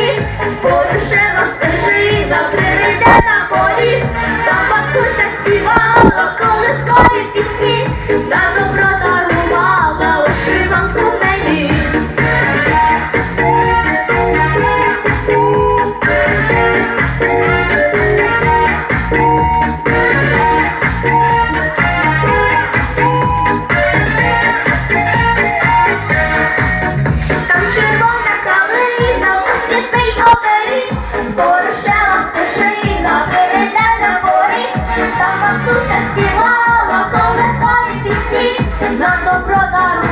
горі, порушена стежина, приведе на полі, та бабуся співала колискові пісні. Não tô